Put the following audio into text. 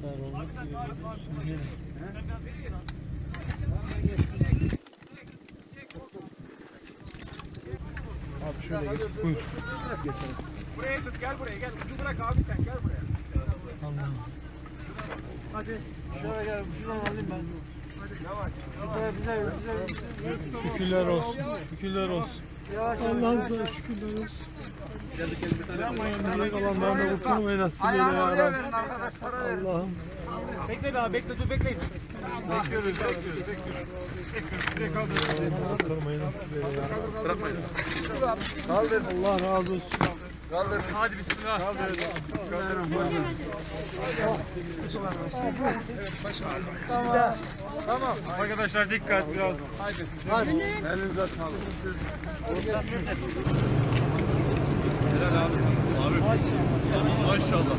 şartlar olması gerekiyor. Abi şöyle geç. Buyur. Geçelim. Buraya tut gel buraya gel. Ucu bırak abi sen gel buraya. Tamam. Hadi. Şöyle gel. Şuradan alayım ben. Yavaş. Bize bize bize. Şükürler olsun. Şükürler olsun. Allah'ım şükürler olsun. Geri kalanlarına kurtulmayı nasip eyle ya oraya Rabbi. verin arkadaşlara verin. Allah'ım. Bekle daha bekle dur bekleyin. Bekliyoruz bekliyoruz bekliyoruz. Rabbi. Bırakmayın. Allah razı olsun. Kaldır. Hadi bismillah. Kaldır. Tamam. Tamam. Arkadaşlar dikkat biraz. Hadi. Hadi. Elinize sağlık. Helal abi. Abi. Maşallah.